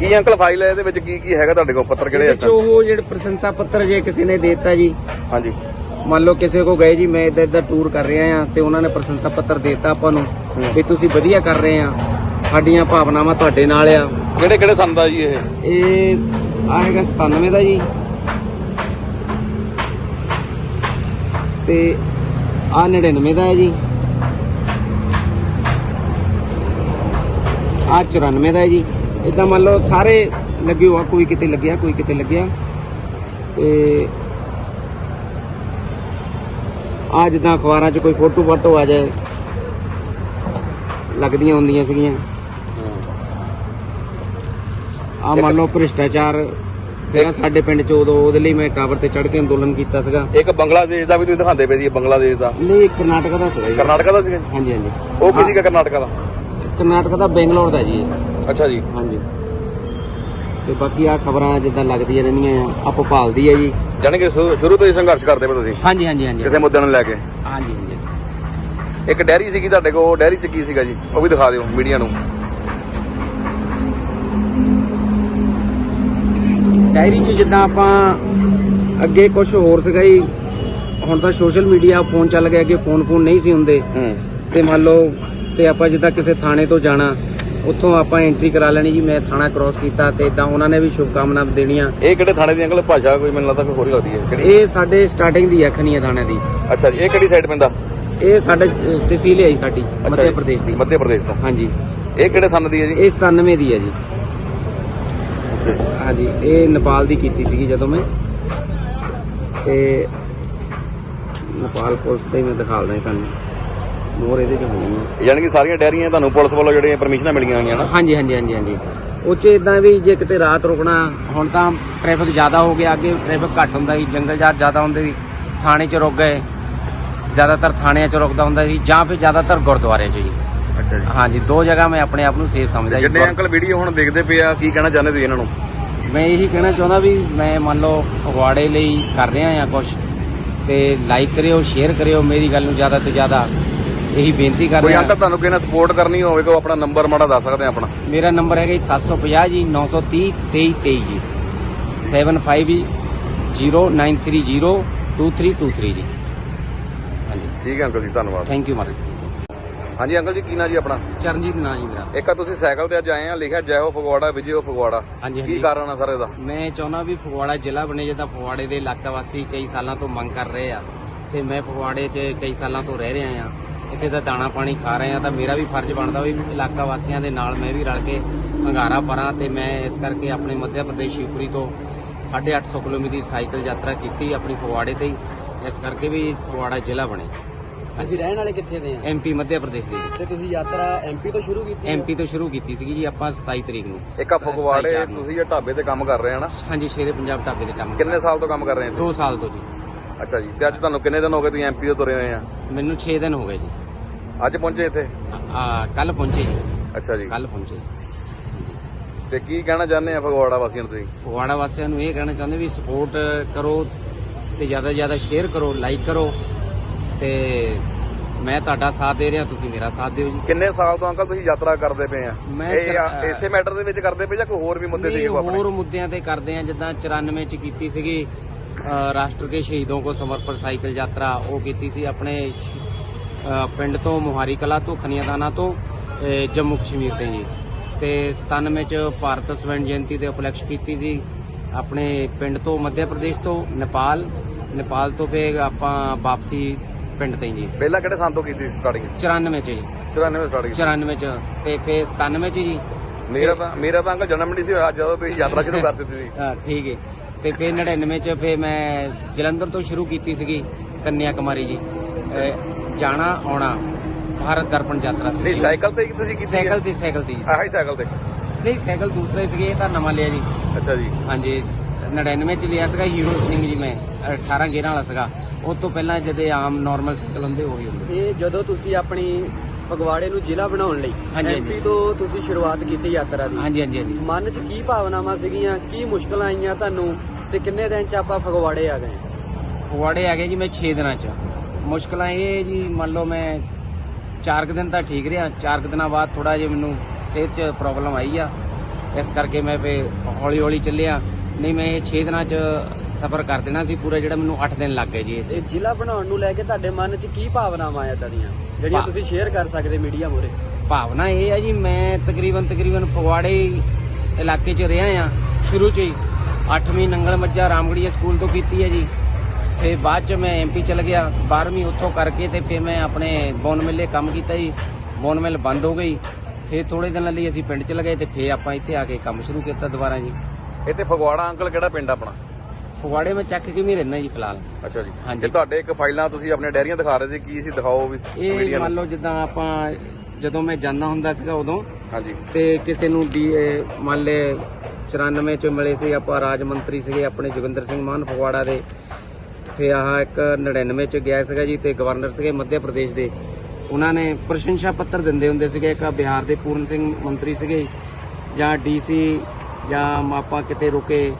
ਕੀ uncle file ਹੈ ਇਹਦੇ ਵਿੱਚ ਕੀ ਕੀ ਹੈਗਾ ਤੁਹਾਡੇ ਕੋਲ? ਪੱਤਰ ਕਿਹੜੇ ਇਹਦੇ ਚ ਆ ਉਹ ਜਿਹੜੇ ਪ੍ਰਸ਼ੰਸਾ ਪੱਤਰ ਜੇ ਕਿਸੇ ਨੇ ਦੇਤਾ ਜੀ। ਹਾਂਜੀ। ਮੰਨ ਲਓ ਕਿਸੇ ਕੋ ਗਏ ਜੀ ਮੈਂ ਇੱਧਰ ਇੱਧਰ ਟੂਰ ਕਰ ਰਿਹਾ ਆ ਤੇ ਉਹਨਾਂ ਨੇ ਪ੍ਰਸ਼ੰਸਾ ਪੱਤਰ ਦੇਤਾ ਆਪਾਂ ਨੂੰ ਹੂੰ। ਵੀ ਤੁਸੀਂ ਵਧੀਆ ਕਰ ਰਹੇ ਆ ਸਾਡੀਆਂ ਭਾਵਨਾਵਾਂ ਤੁਹਾਡੇ ਨਾਲ ਆ। ਕਿਹੜੇ ਕਿਹੜੇ ਸੰਦ ਆ ਜੀ ਇਹ? ਇਹ ਆ ਹੈਗਾ 97 ਦਾ ਜੀ। ਤੇ ਆ 99 ਦਾ ਹੈ ਜੀ। ਆ 94 ਦਾ ਹੈ ਜੀ। ਇਦਾਂ ਮੰਨ ਲਓ ਸਾਰੇ ਲੱਗੇ ਹੋਆ ਕੋਈ ਕਿਤੇ ਲੱਗਿਆ ਕੋਈ ਕਿਤੇ ਲੱਗਿਆ। ਤੇ ਆ ਜਿੱਦਾਂ ਅਖਬਾਰਾਂ 'ਚ ਕੋਈ ਫੋਟੋ ਫੋਟੋ ਆ ਜਾਏ ਲੱਗਦੀਆਂ ਹੁੰਦੀਆਂ ਸੀਗੀਆਂ। ਆ ਮੰਨ ਲਓ ਭ੍ਰਿਸ਼ਟਾਚਾਰ ਸੀਗਾ ਸਾਡੇ ਪਿੰਡ ਚ ਉਦੋਂ ਉਹਦੇ ਲਈ ਮੈਂ ਟਾਵਰ ਤੇ ਚੜ੍ਹ ਕੇ ਅੰਦੋਲਨ ਕੀਤਾ ਸੀਗਾ। ਇੱਕ ਬੰਗਲਾਦੇਸ਼ ਦਾ ਵੀ ਤੁਸੀਂ ਦਿਖਾਉਂਦੇ ਪਏ ਇਹ ਬੰਗਲਾਦੇਸ਼ ਦਾ। ਨਹੀਂ ਕਰਨਾਟਕ ਦਾ ਸੀਗਾ ਜੀ। ਕਰਨਾਟਕਾ ਦਾ ਸੀਗਾ ਜੀ? ਹਾਂਜੀ ਹਾਂਜੀ। ਉਹ ਕੀ ਸੀਗਾ ਕਰਨਾਟਕਾ ਦਾ? ਕਰਨਾਟਕ ਦਾ ਬੈਂਗਲੌਰ ਦਾ ਜੀ ਇਹ। ਅੱਛਾ ਜੀ। ਹਾਂਜੀ। ਤੇ ਬਾਕੀ ਆ ਖਬਰਾਂ ਜਿੱਦਾਂ ਲੱਗਦੀਆਂ ਰਹਿੰਦੀਆਂ ਆ ਆ ਭੋਪਾਲ ਦੀ ਹੈ ਜੀ। ਜਾਣੀ ਕਿ ਸ਼ੁਰੂ ਸ਼ੁਰੂ ਤੋਂ ਹੀ ਸੰਘਰਸ਼ ਕਰਦੇ ਪਏ ਤੁਸੀਂ? ਹਾਂਜੀ ਹਾਂਜੀ ਹਾਂਜੀ। ਕਿਸੇ ਮੁੱਦੇ ਨੂੰ ਲੈ ਕੇ? ਹਾਂਜੀ ਹਾਂਜੀ। ਇੱਕ ਡੈਰੀ ਸੀਗੀ ਤੁਹਾਡੇ ਕੋਲ ਉਹ ਡੈਰੀ ਚ ਕੀ ਸੀਗਾ ਜੀ? ਉਹ ਵੀ ਦਿਖਾ ਦਿਓ ਮੀਡੀਆ ਨੂੰ। ਡਾਇਰੀ 'ਚ ਜਿੱਦਾਂ ਆਪਾਂ ਅੱਗੇ ਕੁਝ ਹੋਰ ਸੀਗਾ ਜੀ ਹੁਣ ਤਾਂ ਸੋਸ਼ਲ ਮੀਡੀਆ ਫੋਨ ਚੱਲ ਗਿਆ ਕਿ ਫੋਨ ਫੋਨ ਨਹੀਂ ਸੀ ਹੁੰਦੇ। ਹੂੰ। ਤੇ ਮੰਨ ਲਓ ਤੇ ਆਪਾਂ ਜਿੱਦਾਂ ਕਿਸੇ ਥਾਣੇ ਤੋਂ ਜਾਣਾ ਉੱਥੋਂ ਆਪਾਂ ਐਂਟਰੀ ਕਰਾ ਲੈਣੀ ਜੀ ਮੈਂ ਥਾਣਾ ਕ੍ਰਾਸ ਕੀਤਾ ਤੇ ਇਦਾਂ ਉਹਨਾਂ ਨੇ ਵੀ ਸ਼ੁਭਕਾਮਨਾ ਦੇਣੀਆਂ। ਇਹ ਕਿਹੜੇ ਥਾਣੇ ਦੀ ਅੰਕਲ ਭਾਸ਼ਾ ਕੋਈ ਮੈਨੂੰ ਲੱਗਦਾ ਕੋਈ ਹੋਰ ਹੀ ਲੱਗਦੀ ਹੈ ਕਿਹੜੀ? ਇਹ ਸਾਡੇ ਸਟਾਰਟਿੰਗ ਦੀ ਹੈ ਖਨੀਆ ਥਾਣੇ ਦੀ। ਅੱਛਾ ਜੀ ਇਹ ਕਿਹੜੀ ਸਾਈਡ ਪੈਂਦਾ? ਇਹ ਸਾਡੇ ਤਹਿਸੀਲ ਹੈ ਜੀ ਸਾਡੀ ਮੱਧ। ਪ੍ਰਦੇਸ਼ ਦੀ। ਮੱਧ ਪ੍ਰਦੇਸ਼ ਤੋਂ। ਹਾਂਜੀ। ਇਹ ਕਿਹੜੇ ਸੰਨ ਦੀ ਹੈ ਜੀ? ਇਹ 97 ਦੀ ਹੈ ਜੀ। ਹਾਂਜੀ ਇਹ ਨੇਪਾਲ ਦੀ ਕੀਤੀ ਸੀਗੀ ਜਦੋਂ ਮੈਂ। ਤੇ ਨੇਪਾਲ ਪੁਲਿਸ ਦੇ ਮੈਂ ਦਿਖਾਲਦਾ ਜੀ ਤੁਹਾਨੂੰ। ਮੋਰ ਇਹਦੇ ਚ ਹੋਣੀ ਹੈ ਯਾਨੀ ਕਿ ਸਾਰੀਆਂ ਡੈਰੀਆਂ ਤੁਹਾਨੂੰ ਪੁਲਿਸ ਵੱਲੋਂ ਜਿਹੜੀਆਂ ਪਰਮਿਸ਼ਨਾਂ ਮਿਲੀਆਂ ਹੋਈਆਂ ਨਾ? ਹਾਂਜੀ ਹਾਂਜੀ ਹਾਂਜੀ ਹਾਂਜੀ। ਉਹ 'ਚ ਇਦਾਂ ਵੀ ਜੇ ਕਿਤੇ ਰਾਤ ਰੁਕਣਾ ਹੁਣ ਤਾਂ ਟ੍ਰੈਫਿਕ ਜ਼ਿਆਦਾ ਹੋ ਗਿਆ ਅੱਗੇ ਟ੍ਰੈਫਿਕ ਘੱਟ ਹੁੰਦਾ ਸੀ ਜੰਗਲ ਜਾਤ ਜ਼ਿਆਦਾ ਹੁੰਦੇ ਸੀ ਥਾਣੇ 'ਚ ਰੁਕ ਗਏ। ਜ਼ਿਆਦਾਤਰ ਥਾਣਿਆਂ 'ਚ ਰੁਕਦਾ ਹੁੰਦਾ ਸੀ ਜਾਂ ਫਿਰ ਜ਼ਿਆਦਾਤਰ ਗੁਰਦੁਆਰਿਆਂ 'ਚ ਜੀ। ਅੱਛਾ ਜੀ। ਹਾਂਜੀ ਦੋ ਜਗ੍ਹਾ ਮੈਂ ਆਪਣੇ ਆਪ ਨੂੰ ਸੇਫ ਸਮਝਦਾ ਜੀ। ਜਿਹੜੇ ਅੰਕਲ ਵੀਡੀਓ ਹੁਣ ਦੇਖਦੇ ਪਏ ਆ ਕੀ ਕਹਿਣਾ ਚਾਹੁੰਦੇ ਤੁਸੀਂ ਇਹਨਾਂ ਨੂੰ? ਮੈਂ ਇਹੀ ਕਹਿਣਾ ਚਾਹੁੰਦਾ ਵੀ ਮੈਂ ਮੰਨ ਲਓ ਫਗਵਾੜੇ ਲਈ ਕਰ ਰਿਹਾ ਹਾਂ ਕੁਝ ਤੇ ਲਾਈਕ ਕਰਿਓ ਸ਼ੇਅਰ ਕਰਿਓ ਮੇਰੀ ਗੱਲ ਨੂੰ ਜ਼ਿਆਦਾ ਤੋਂ ਜ਼ਿਆਦਾ ਇਹੀ ਬੇਨਤੀ ਕਰ ਕੋਈ ਰਿਹਾ। ਅੰਕਲ ਤੁਹਾਨੂੰ ਕਿਸੇ ਨੇ ਸਪੋਰਟ ਕਰਨੀ ਹੋਵੇ ਤਾਂ ਆਪਣਾ ਨੰਬਰ ਮਾੜਾ ਦੱਸ ਸਕਦੇ ਆ ਆਪਣਾ। ਮੇਰਾ ਨੰਬਰ ਹੈਗਾ ਜੀ 750 ਜੀ 930 2323 ਜੀ। 7509302323 ਜੀ ਹਾਂਜੀ। ਠੀਕ ਹੈ ਅੰਕਲ ਜੀ ਧੰਨਵਾਦ। ਥੈਂਕ ਯੂ ਮਹਾਰਾਜ। ਹਾਂਜੀ ਅੰਕਲ ਜੀ ਕੀ ਨਾਂ ਜੀ ਆਪਣਾ? ਚਰਨਜੀਤ ਨਾਂ ਜੀ ਮੇਰਾ। ਇੱਕ ਆ ਤੁਸੀਂ ਸਾਈਕਲ ਤੇ ਅੱਜ ਆਏ ਆ ਲਿਖਿਆ ਜੈ ਹੋ ਫਗਵਾੜਾ ਵਿਜੇ ਹੋ ਫਗਵਾੜਾ। ਹਾਂਜੀ ਕੀ ਹਾਂਜੀ। ਕਾਰਨ ਆ ਸਰ ਇਹਦਾ ਮੈਂ ਚਾਹੁੰਦਾ ਵੀ ਫਗਵਾੜਾ ਜ਼ਿਲ੍ਹਾ ਬਣੇ ਜਿੱਦਾਂ ਫਗਵਾੜੇ ਦੇ ਇਲਾਕਾ ਵਾਸੀ ਕਈ ਸਾਲਾਂ ਤੋਂ ਮੰਗ ਕਰ ਰਹੇ ਆ। ਤੇ ਮੈਂ ਫਗਵਾੜੇ 'ਚ ਕਈ ਸਾਲਾਂ ਤੋਂ ਰਹਿ ਰਿਹਾ ਆ। ਇੱਥੇ ਦਾ ਦਾਣਾ ਪਾਣੀ ਖਾ ਰਹੇ ਆ ਤਾਂ ਮੇਰਾ ਵੀ ਫਰਜ਼ ਬਣਦਾ ਵੀ ਇਲਾਕਾ ਵਾਸੀਆਂ ਦੇ ਨਾਲ ਮੈਂ ਵੀ ਰਲ ਕੇ ਹੰਗਾਰਾ ਭਰਾਂ ਤੇ ਮੈਂ ਇਸ ਕਰਕੇ ਆਪਣੇ ਮੱਧ ਪ੍ਰਦੇਸ਼ ਸ਼ਿਵਪੁਰੀ ਤੋਂ 850 ਕਿਲੋਮੀਟਰ ਦੀ ਸਾਈਕਲ ਯਾਤਰਾ ਕੀਤੀ ਆਪਣੀ ਫਗਵਾੜੇ ਤੇ। ਇਸ ਕਰਕੇ ਵੀ ਫਗਵਾੜਾ ਜ਼ਿਲ੍ਹਾ ਬਣੇ। ਅਸੀਂ ਰਹਿਣ ਵਾਲੇ ਕਿੱਥੇ ਦੇ ਆ ਐਮਪੀ ਮੱਧ ਪ੍ਰਦੇਸ਼ ਦੇ। ਤੇ ਤੁਸੀਂ ਯਾਤਰਾ ਐਮਪੀ ਤੋਂ ਸ਼ੁਰੂ ਕੀਤੀ? ਐਮਪੀ ਤੋਂ ਸ਼ੁਰੂ ਕੀਤੀ ਸੀਗੀ ਜੀ ਆਪਾਂ 27 ਤਰੀਕ ਨੂੰ। ਇੱਕ ਆ ਫਗਵਾੜੇ। ਤੁਸੀਂ ਇਹ ਢਾਬੇ ਤੇ ਕੰਮ ਕਰ ਰਹੇ ਆ ਨਾ? ਹਾਂਜੀ ਸ਼ੇਰੇ ਪੰਜਾਬ ਢਾਬੇ ਦੇ ਕੰਮ ਕਿੰਨੇ ਸਾਲ ਤੋਂ ਕੰਮ ਕਰ ਰਹੇ ਆ 2 ਸਾਲ ਤੋਂ ਜੀ। ਅੱਛਾ ਜੀ ਤੇ ਅੱਜ ਤੁਹਾਨੂੰ ਕਿੰਨੇ ਦਿਨ ਹੋ ਗਏ ਤੁਸੀਂ ਐਮਪੀ ਤੋਂ ਤੁਰੇ ਹੋਏ ਆ? ਮੈਨੂੰ 6 ਦਿਨ ਹੋ ਗਏ ਜੀ। ਅੱਜ ਪਹੁੰਚੇ ਇੱਥੇ? ਆ ਕੱਲ ਪਹੁੰਚੇ ਜੀ। ਅੱਛਾ ਜੀ। ਕੱਲ ਪਹੁੰਚੇ ਤੇ ਕੀ ਕਹਿਣਾ ਚਾਹੁੰਦੇ ਆ ਫਗਵਾੜਾ ਵਾਸੀਆਂ ਨੂੰ ਤੁਸੀਂ? ਫਗਵਾੜਾ ਵਾਸੀਆਂ ਨੂੰ ਇਹ ਕਹਿਣਾ ਚਾਹੁੰਦੇ ਵੀ ਸਪੋਰਟ ਕਰੋ ਤੇ ਜ਼ਿਆਦਾ ਜ਼ਿਆਦਾ ਸ਼ੇਅਰ ਕਰੋ ਲਾਈਕ ਕਰੋ ਤੇ ਮੈਂ ਤੁਹਾਡਾ ਸਾਥ ਦੇ ਰਿਹਾ ਤੁਸੀਂ ਮੇਰਾ ਸਾਥ ਦਿਓ ਜੀ। ਕਿੰਨੇ ਸਾਲ ਤੋਂ ਅੰਕਲ ਤੁਸੀਂ ਯਾਤਰਾ ਕਰਦੇ ਪਏ ਆ? ਇਹ ਇਸੇ ਮੈਟਰ ਦੇ ਵਿੱਚ ਕਰਦੇ ਪਏ ਜਾਂ ਕੋਈ ਹੋਰ ਵੀ ਮੁੱਦੇ ਸੀਗੇ ਆਪਣੇ? ਹੋਰ ਮੁੱਦਿਆਂ ਤੇ ਕਰਦੇ ਆ ਜਿੱਦਾਂ 94 ਚ ਕੀਤੀ ਸੀਗੀ ਰਾਸ਼ਟਰ ਕੇ ਸ਼ਹੀਦੋਂ ਕੋ ਸਮਰਪਣ ਸਾਈਕਲ ਯਾਤਰਾ ਉਹ ਕੀਤੀ ਸੀ ਆਪਣੇ ਪਿੰਡ ਤੋਂ ਮੁਹਾਰੀ ਕਲਾ ਤੋਂ ਖਨੀਆਦਾਨਾ ਤੋਂ ਜੰਮੂ ਕਸ਼ਮੀਰ ਤੇ ਜੀ। ਤੇ 97 ਚ ਭਾਰਤ ਸਵਰਨ ਜਯੰਤੀ ਦੇ ਉਪਲਕਸ਼ ਕੀਤੀ ਸੀ। ਆਪਣੇ ਪਿੰਡ ਤੋਂ ਮੱਧ ਪ੍ਰਦੇਸ਼ ਤੋਂ ਨੇਪਾਲ ਨੇਪਾਲ ਤੋਂ ਫਿਰ ਆਪਾਂ ਵਾਪਸੀ ਪਿੰਡ ਤੇ ਜੀ। ਪਹਿਲਾਂ ਕਿਹੜੇ ਸਾਲ ਤੋਂ ਕੀਤੀ ਸੀ ਸਟਾਰਟਿੰਗ 94 ਚ ਜੀ। 94 ਸਟਾਰਟ ਕੀਤੀ। 94 ਚ। ਤੇ ਫਿਰ 97 ਚ ਜੀ। ਮੇਰਾ ਤਾਂ ਮੇਰਾ ਤਾਂ ਅੰਕਲ ਜਨਮ ਨਹੀਂ ਸੀ ਹੋਇਆ ਜਦੋਂ ਤੁਸੀਂ ਯਾਤਰਾ ਸ਼ੁਰੂ ਕਰ ਦਿੱਤੀ ਸੀ। ਹਾਂ ਠੀਕ ਹੈ ਤੇ ਫਿਰ 99 ਚ ਫਿਰ ਮੈਂ ਜਲੰਧਰ ਤੋਂ ਸ਼ੁਰੂ ਕੀਤੀ ਸੀਗੀ ਕੰਨਿਆ ਕੁਮਾਰੀ ਜੀ ਜਾਣਾ ਆਉਣਾ ਭਾਰਤ ਦਰਪਣ ਯਾਤਰਾ ਸੀ। ਨਹੀਂ ਸਾਈਕਲ ਤੇ ਹੀ ਤੁਸੀਂ ਕੀਤੀ ਹੈ? ਸਾਈਕਲ ਤੇ ਸਾਈਕਲ ਤੇ ਜੀ। ਆਹੀ ਸਾਈਕਲ ਤੇ? ਨਹੀਂ ਸਾਈਕਲ ਦੂਸਰੇ ਸੀਗੇ ਇਹ ਤਾਂ ਨਵਾਂ ਲਿਆ ਜੀ। ਅੱਛਾ ਜੀ। ਹਾਂਜੀ 99 ਚ ਲਿਆ ਸੀਗਾ ਹੀਰੋ ਸਿੰਘ ਜੀ ਮੈਂ 18 ਗੇਅਰਾਂ ਵਾਲਾ ਸੀਗਾ। ਉਸ ਤੋਂ ਪਹਿਲਾਂ ਜਦੇ ਆਮ ਨਾਰਮਲ ਸਾਈਕਲ ਹੁੰਦੇ ਉਹੀ ਹੁੰਦੇ ਇਹ ਜਦੋਂ ਤੁਸੀਂ ਆਪਣੀ ਫਗਵਾੜੇ ਨੂੰ ਜ਼ਿਲ੍ਹਾ ਬਣਾਉਣ ਲਈ ਹਾਂਜੀ, ਐਮਪੀ। ਤੋਂ ਤੁਸੀਂ ਸ਼ੁਰੂਆਤ ਕੀਤੀ ਯਾਤਰਾ ਦੀ। ਹਾਂਜੀ ਹਾਂਜੀ ਹਾਂਜੀ। ਮਨ 'ਚ ਕੀ ਭਾਵਨਾਵਾਂ ਸੀਗੀਆਂ? ਕੀ ਮੁਸ਼ਕਲਾਂ ਆਈਆਂ ਤੁਹਾਨੂੰ? ਤੇ ਕਿੰਨੇ ਦਿਨ 'ਚ ਆਪਾਂ ਫਗਵਾੜੇ ਆ ਗਏ? ਫਗਵਾੜੇ ਆ ਗਏ ਜੀ ਮੈਂ 6 ਦਿਨਾਂ ਚ। ਮੁਸ਼ਕਲਾਂ ਇਹ ਜੀ ਮੰਨ ਲਓ ਮੈਂ 4 ਕੁ ਦਿਨ ਤਾਂ ਠੀਕ ਰਿਹਾ। 4 ਕੁ ਦਿਨਾਂ ਬਾਅਦ ਥੋੜਾ ਜਿਹਾ ਮੈਨੂੰ ਸਿਹਤ 'ਚ ਪ੍ਰੋਬਲਮ ਆਈ ਆ। ਇਸ ਕਰਕੇ ਮੈਂ ਫੇ ਹੌਲੀ ਹੌਲੀ ਚੱਲਿਆ। ਨਹੀਂ ਮੈਂ ਇਹ 6 ਦਿਨਾਂ 'ਚ ਸਫ਼ਰ ਕਰ ਦੇਣਾ ਸੀ ਪੂਰਾ ਜਿਹੜਾ ਮੈਨੂੰ 8 ਦਿਨ ਲੱਗ ਗਏ ਜੀ ਇਹ ਜ਼ਿਲ੍ਹਾ ਬਣਾਉਣ ਨੂੰ ਲੈ ਕੇ ਤੁਹਾਡੇ ਮਨ 'ਚ ਕੀ ਭਾਵਨਾਵਾਂ ਆ ਦੀਆਂ ਜਿਹੜੀਆਂ ਤੁਸੀਂ ਸ਼ੇਅਰ ਕਰ ਸਕਦੇ ਮੀਡੀਆ ਮੋਰੇ ਭਾਵਨਾ ਇਹ ਹੈ ਜੀ ਮੈਂ ਤਕਰੀਬਨ ਤਕਰੀਬਨ ਫਗਵਾੜੇ ਇਲਾਕੇ 'ਚ ਰਿਹਾ ਆ। ਸ਼ੁਰੂ 'ਚ ਹੀ 8ਵੀਂ ਨੰਗਲ ਮੱਜਾ ਰਾਮਗੜੀਆ ਸਕੂਲ ਤੋਂ ਕੀਤੀ ਹੈ ਜੀ। ਫਿਰ ਬਾਅਦ 'ਚ ਮੈਂ ਐਮਪੀ ਚਲ ਗਿਆ। 12ਵੀਂ ਉੱਥੋਂ ਕਰਕੇ ਤੇ ਫਿਰ ਮੈਂ ਆਪਣੇ ਬੌਨ ਮਿੱਲੇ ਕੰਮ ਕੀਤਾ ਜੀ। ਬੌਨ ਮਿੱਲ ਬੰਦ ਹੋ ਗਈ। ਫਿਰ ਥੋੜੇ ਦਿਨਾਂ ਲਈ ਅਸੀਂ ਪਿੰਡ ਚ ਗਏ ਤੇ ਫਿਰ ਆਪਾਂ ਇੱਥੇ ਆ ਕੇ ਕੰਮ ਸ਼ੁਰੂ ਕੀਤਾ ਦੁਬਾਰਾ ਜੀ। ਇੱਥੇ ਫਗਵਾੜਾ ਅੰਕਲ ਕਿਹੜਾ ਪਿੰਡ ਆਪਣਾ? ਫਗਵਾੜੇ ਮੈਂ ਚੱਕ ਕੇ ਵੀ ਰਹਿਣਾ ਜੀ ਫਿਲਹਾਲ। ਅੱਛਾ ਜੀ। ਹਾਂਜੀ। ਤੁਹਾਡੇ ਇੱਕ ਫਾਈਲਾਂ ਤੁਸੀਂ ਆਪਣੇ ਡੈਰੀਆਂ ਦਿਖਾ ਰਹੇ ਸੀ ਕੀ ਸੀ ਦਿਖਾਓ ਵੀ ਇਹ ਮੰਨ ਲਓ ਜਿੱਦਾਂ ਆਪਾਂ ਜਦੋਂ ਮੈਂ ਜਾਂਦਾ ਹੁੰਦਾ ਸੀਗਾ ਉਦੋਂ ਹਾਂਜੀ। ਤੇ ਕਿਸੇ ਨੂੰ ਇਹ ਮੰਨ ਲੈ 94 ਚ ਮਿਲੇ ਸੀ ਆਪਾਂ ਰਾਜ ਮੰਤਰੀ ਸੀਗੇ ਆਪਣੇ ਜੋਗਿੰਦਰ ਸਿੰਘ ਮਾਨ ਫਗਵਾੜਾ ਦੇ। ਫੇ ਆਹ ਇੱਕ 99 ਚ ਗਿਆ ਸੀਗਾ ਜੀ, ਤੇ ਗਵਰਨਰ ਸੀਗੇ ਮੱਧ ਪ੍ਰਦੇਸ਼ ਦੇ। ਉਹਨਾਂ ਨੇ ਪ੍ਰਸ਼ੰਸਾ ਪੱਤਰ ਦਿੰਦੇ ਹੁੰਦੇ ਸੀਗੇ, ਇੱਕ ਬਿਹਾਰ ਦੇ ਪੂਰਨ ਸਿੰਘ ਮੰਤਰੀ ਸੀਗੇ। ਜਾਂ ਡੀਸੀ ਜਾਂ ਮਾਪਾ ਕਿਤੇ ਰੁਕੇ,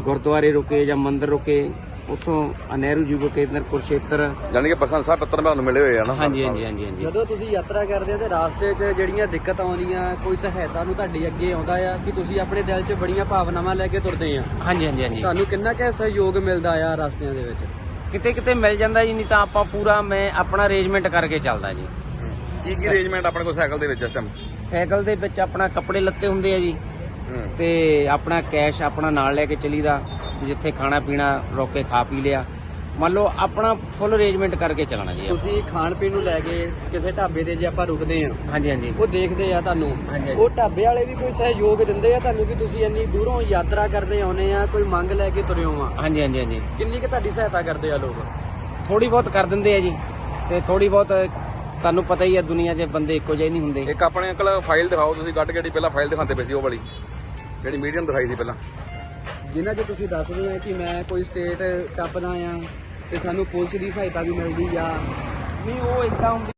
ਗੁਰਦੁਆਰੇ ਰੁਕੇ ਜਾਂ ਮੰਦਿਰ ਰੁਕੇ ਉੱਥੋਂ ਆਹ ਨਹਿਰੂ ਯੁਵ ਕੇਂਦਰ ਕੁਰਸ਼ੇਤਰ। ਯਾਨੀ ਕਿ ਪ੍ਰਸ਼ੰਸਾ ਪੱਤਰ ਤੁਹਾਨੂੰ ਮਿਲੇ ਹੋਏ ਆ ਨਾ। ਹਾਂਜੀ ਹਾਂਜੀ ਹਾਂਜੀ ਹਾਂਜੀ। ਜਦੋਂ ਤੁਸੀਂ ਯਾਤਰਾ ਕਰਦੇ ਆ ਤੇ ਰਾਸਤੇ 'ਚ ਜਿਹੜੀਆਂ ਦਿੱਕਤ ਆਉਂਦੀਆਂ ਕੋਈ ਸਹਾਇਤਾ ਨੂੰ ਤੁਹਾਡੇ ਅੱਗੇ ਆਉਂਦਾ ਆ ਕਿ ਤੁਸੀਂ ਆਪਣੇ ਦਿਲ 'ਚ ਬੜੀਆਂ ਭਾਵਨਾਵਾਂ ਲੈ ਕੇ ਤੁਰਦੇ ਆ? ਹਾਂਜੀ ਹਾਂਜੀ ਹਾਂਜੀ। ਤੁਹਾਨੂੰ ਕਿੰਨਾ ਕੁ ਸਹਿਯੋਗ ਮਿਲਦਾ ਆ ਰਸਤਿਆਂ ਦੇ ਵਿੱਚ? ਕਿਤੇ ਕਿਤੇ ਮਿਲ ਜਾਂਦਾ ਜੀ ਨਹੀਂ ਤਾਂ ਆਪਾਂ ਪੂਰਾ ਮੈਂ ਆਪਣਾ ਅਰੇਂਜਮੈਂਟ ਕਰਕੇ ਚੱਲਦਾ ਜੀ। ਕੀ ਕੀ ਅਰੇਂਜਮੈਂਟ ਆਪਣੇ ਕੋਲ ਸਾਈਕਲ ਦੇ ਵਿੱਚ ਇਸ ਟਾਈਮ ਸਾਈਕਲ ਦੇ ਵਿੱਚ ਆਪਣਾ ਕੱਪੜੇ ਲੱਤੇ ਹੁੰਦੇ ਆ ਜੀ। ਤੇ ਆਪਣਾ ਕੈਸ਼ ਆਪਣਾ ਨਾਲ ਲੈ ਕੇ ਚਲੀਦਾ ਜਿੱਥੇ ਖਾਣਾ ਪੀਣਾ ਰੋਕ ਕੇ ਖਾ ਪੀ ਲਿਆ। ਮੰਨ ਲਓ ਆਪਣਾ ਫੁੱਲ ਅਰੇਂਜਮੈਂਟ ਕਰਕੇ ਚੱਲਣਾ ਜੀ। ਤੁਸੀਂ ਖਾਣ ਪੀਣ ਨੂੰ ਲੈ ਕੇ ਕਿਸੇ ਢਾਬੇ ਤੇ ਜੇ ਆਪਾਂ ਰੁਕਦੇ ਆ ਹਾਂਜੀ ਹਾਂਜੀ। ਉਹ ਦੇਖਦੇ ਆ ਤੁਹਾਨੂੰ। ਹਾਂਜੀ, ਹਾਂਜੀ। ਉਹ ਢਾਬੇ ਵਾਲੇ ਵੀ ਕੋਈ ਸਹਿਯੋਗ ਦਿੰਦੇ ਆ ਤੁਹਾਨੂੰ ਕਿ ਤੁਸੀਂ ਇੰਨੀ ਦੂਰੋਂ ਯਾਤਰਾ ਕਰਦੇ ਆਉਨੇ ਆ ਕੋਈ ਮੰਗ ਲੈ ਕੇ ਤੁਰੇ ਹੋ ਆ ਹਾਂਜੀ ਹਾਂਜੀ ਹਾਂਜੀ। ਕਿੰਨੀ ਕੁ ਤੁਹਾਡੀ ਸਹਾਇਤਾ ਕਰਦੇ ਆ ਲੋਕ? ਥੋੜੀ ਬਹੁਤ ਕਰ ਦਿੰਦੇ ਆ ਜੀ। ਤੇ ਥੋੜੀ ਬਹੁਤ ਤੁਹਾਨੂੰ ਪਤਾ ਹੀ ਆ ਦੁਨੀਆ 'ਚ ਬੰਦੇ ਇੱਕੋ ਜਿਹੇ ਨਹੀਂ ਹੁੰਦੇ। ਇੱਕ ਆਪਣੇ ਅੰਕਲ ਫਾਈਲ ਦਿਖਾਓ ਤੁਸੀਂ ਕੱਢ ਕੇ ਜਿਹੜੀ ਪਹਿਲਾਂ ਫਾਈਲ ਦਿਖਾਉਂਦੇ ਪਏ ਸੀ ਉਹ ਵਾਲੀ। ਜਿਹੜੀ ਮੀਡੀਅਮ ਦਿਖਾਈ ਸੀ ਪਹਿਲਾਂ। ਜਿਨ੍ਹਾਂ 'ਚ ਤੁਸੀਂ ਦੱਸਦੇ ਆ ਕਿ ਮੈਂ ਕੋਈ ਸਟੇਟ ਟੱਪਦਾ ਆ ਤੇ ਸਾਨੂੰ ਪੁਲਿਸ ਦੀ ਸਹਾਇਤਾ ਵੀ ਮਿਲਦੀ ਆ। ਨਹੀਂ ਉਹ ਇਦਾਂ ਹੁੰਦੀ